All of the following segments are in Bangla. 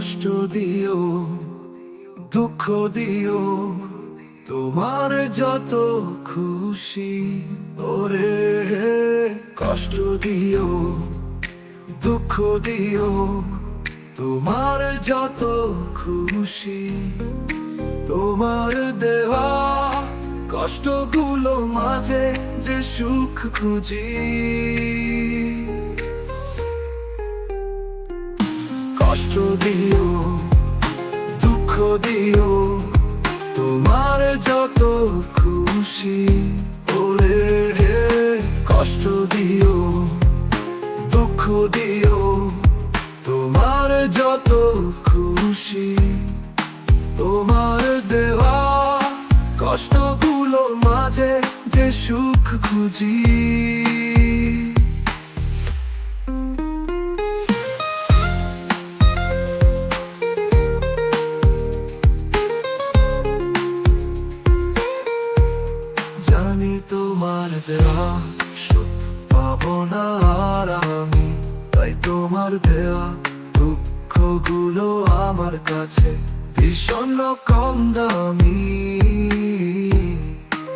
কষ্ট দিও, দুঃখ দিও, তোমার যত খুশি। ওরে, কষ্ট দিও, দুঃখ দিও, তোমার যত খুশি। তোমার দেওয়া কষ্টগুলো মাঝে যে সুখ খুঁজি। কষ্ট দিও, দুঃখ দিও, তোমার যত খুশি ওরে কষ্ট দিও, দুঃখ দিও, তোমার যত খুশি তোমার দেওয়া কষ্টগুলোর মাঝে যে সুখ খুঁজি। তোমার দেওয়া সুখ পাবো না আর আমি। তাই তোমার দেওয়া দুঃখগুলো আমার কাছে ভীষণ কম দামি।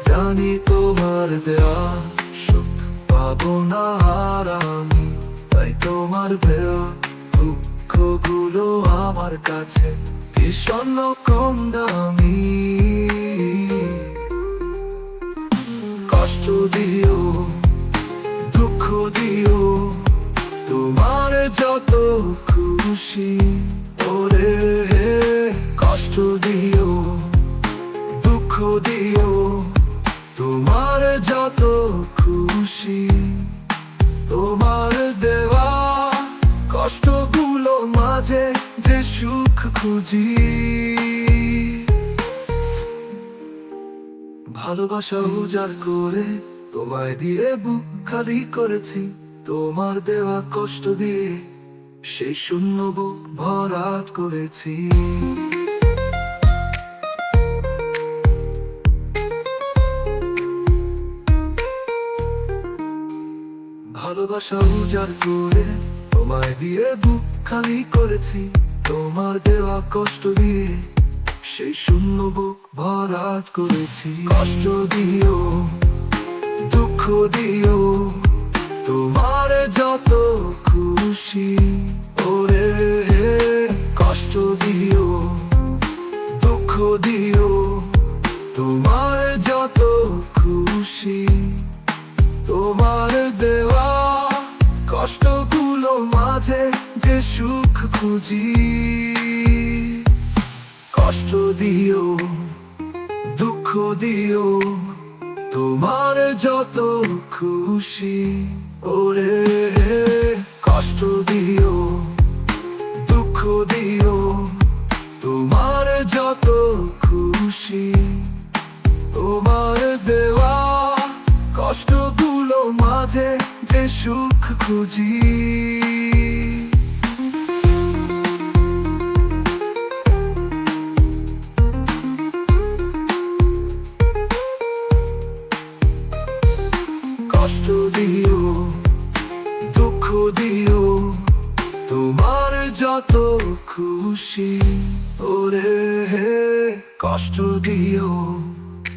জানি তোমার দেওয়া সুখ পাবো না আর আমি। তাই তোমার দেওয়া দুঃখগুলো আমার কাছে ভীষণ কম দামি। কষ্ট দিও, দুঃখ দিও, তোমার যত খুশি ওরে কষ্ট দিও, দুঃখ দিও, তোমার যত খুশি তোমার দেওয়া কষ্টগুলো মাঝে যে সুখ খুঁজি। ভালোবাসা উজাড় করে তোমায় দিয়ে বুক খালি করেছি। তোমার দেওয়া কষ্ট দিয়ে সেই শূন্য বুক ভরাট করেছি। ভালোবাসা উজাড় করে তোমায় দিয়ে বুক খালি করেছি। তোমার দেওয়া কষ্ট দিয়ে সেই শূন্য বুক ভরাট করেছি। কষ্ট দিও, দুঃখ দিও, তোমার যত খুশি। ওরে কষ্ট দিও, দুঃখ দিও, তোমার যত খুশি। তোমার দেওয়া কষ্টগুলো মাঝে যে সুখ খুঁজি। কষ্ট দিও, দুঃখ দিও, তোমার যত খুশি। ওরে, কষ্ট দিও, দুঃখ দিও, তোমার যত খুশি। তোমার দেওয়া কষ্টগুলো মাঝে যে সুখ খুঁজি। কষ্ট দিও দুঃখ দিও তোমার যত খুশি ওরে কষ্ট দিও।